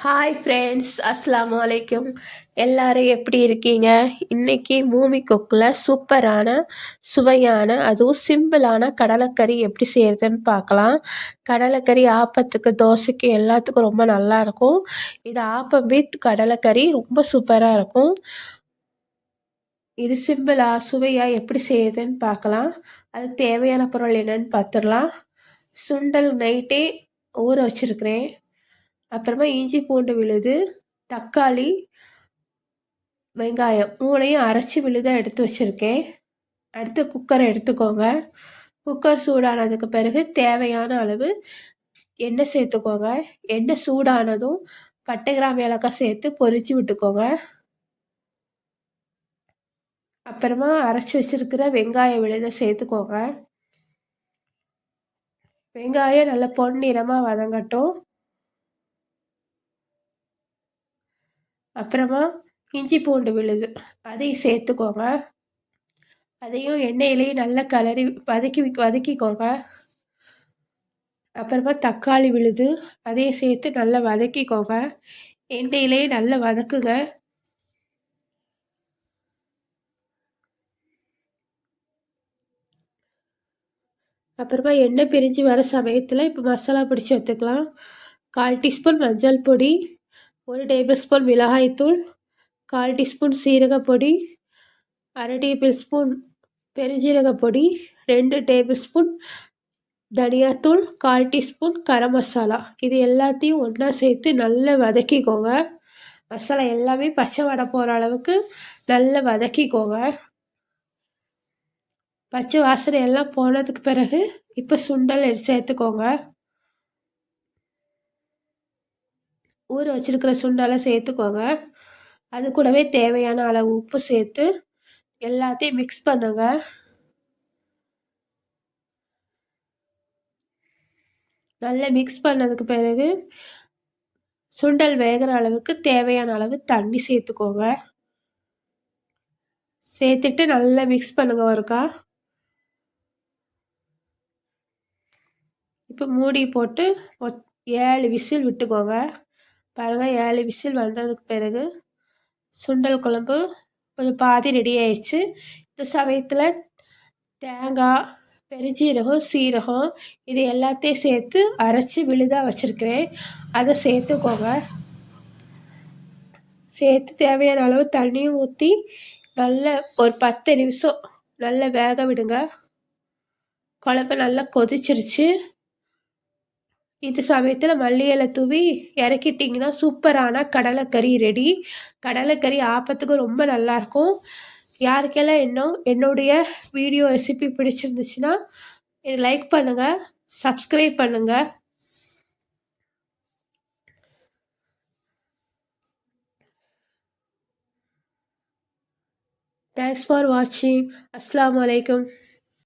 Hi friends அஸ்லாம் அலைக்கும் எல்லாரும் எப்படி இருக்கீங்க? இன்னைக்கு மூமி கொக்கில் சூப்பரான சுவையான அதுவும் சிம்பிளான கடலைக்கறி எப்படி செய்கிறதுன்னு பார்க்கலாம். கடலைக்கறி ஆப்பத்துக்கு தோசைக்கு எல்லாத்துக்கும் ரொம்ப நல்லாயிருக்கும் இது ஆப்பம் வித் கடலைக்கறி ரொம்ப சூப்பராக இருக்கும். இது சிம்பிளாக சுவையாக எப்படி செய்யுதுன்னு பார்க்கலாம். அதுக்கு தேவையான பொருள் என்னன்னு பார்த்துடலாம். சுண்டல் நைட்டே ஊற வச்சுருக்கிறேன். அப்புறமா இஞ்சி பூண்டு விழுது தக்காளி வெங்காயம் மூணையும் அரைச்சி விழுதாக எடுத்து வச்சுருக்கேன். அடுத்து குக்கரை எடுத்துக்கோங்க. குக்கர் சூடானதுக்கு பிறகு தேவையான அளவு எண்ணெய் சேர்த்துக்கோங்க. எண்ணெய் சூடானதும் பட்டை கிராம் ஏலக்காய் சேர்த்து பொறிச்சு விட்டுக்கோங்க. அப்புறமா அரைச்சி வச்சுருக்கிற வெங்காய விழுதை சேர்த்துக்கோங்க. வெங்காயம் நல்லா பொன்னிறமாக வதங்கட்டும். அப்புறமா இஞ்சி பூண்டு விழுது. அதையும் சேர்த்துக்கோங்க. அதையும் எண்ணெயிலேயே நல்லா கலரி வதக்கி வதக்கிக்கோங்க. அப்புறமா தக்காளி விழுது. அதையும் சேர்த்து நல்லா வதக்கிக்கோங்க. எண்ணெயிலேயே நல்லா வதக்குங்க. அப்புறமா எண்ணெய் பிரிஞ்சு வர சமயத்தில் இப்போ மசாலா பிடிச்சி எடுத்துக்கலாம். கால் டீஸ்பூன் மஞ்சள் பொடி. ஒரு டேபிள் ஸ்பூன் மிளகாய்த்தூள் கால் டீஸ்பூன் சீரகப்பொடி அரை டேபிள் ஸ்பூன் பெருஞ்சீரகப்பொடி ரெண்டு டேபிள் ஸ்பூன் தனியாத்தூள் கால் டீஸ்பூன் கரம் மசாலா. இது எல்லாத்தையும் ஒன்றா சேர்த்து நல்லா வதக்கிக்கோங்க. மசாலா எல்லாமே பச்சை வடை போகிற அளவுக்கு நல்லா வதக்கிக்கோங்க. பச்சை வாசனை எல்லாம் போனதுக்கு பிறகு இப்போ சுண்டல் சேர்த்துக்கோங்க. ஊற வச்சுருக்கிற சுண்டலை சேர்த்துக்கோங்க. அது கூடவே தேவையான அளவு உப்பு சேர்த்து எல்லாத்தையும் மிக்ஸ் பண்ணுங்க. நல்லா மிக்ஸ் பண்ணதுக்கு பிறகு சுண்டல் வேகிற அளவுக்கு தேவையான அளவு தண்ணி சேர்த்துக்கோங்க. சேர்த்துட்டு நல்லா மிக்ஸ் பண்ணுங்க ஒருக்கா. இப்போ மூடி போட்டு ஏழு விசில் விட்டுக்கோங்க. பாருங்கள் ஏழு விசில் வந்ததுக்கு பிறகு சுண்டல் குழம்பு கொஞ்சம் பாதி ரெடி ஆயிடுச்சு. இந்த சமயத்தில் தேங்காய் பெருஞ்சீரகம் சீரகம் இது எல்லாத்தையும் சேர்த்து அரைச்சி விழுதாக வச்சுருக்கிறேன். அதை சேர்த்துக்கோங்க. சேர்த்து தேவையான அளவு தண்ணியும் ஊற்றி நல்ல ஒரு பத்து நிமிஷம் நல்லா வேக விடுங்க. குழம்பு நல்லா கொதிச்சிருச்சு. இது சமயத்தில் மல்லி இலை தூவி இறக்கிட்டிங்கன்னா சூப்பரான கடலைக்கறி ரெடி கடலைக்கறி ஆப்பத்துக்கு ரொம்ப நல்லாயிருக்கும் யாருக்கெல்லாம் இன்னும் என்னுடைய வீடியோ ரெசிபி பிடிச்சிருந்துச்சுன்னா லைக் பண்ணுங்கள் சப்ஸ்கிரைப் பண்ணுங்கள் தேங்க்ஸ் ஃபார் வாட்சிங் அஸ்லாம் வலைக்கம்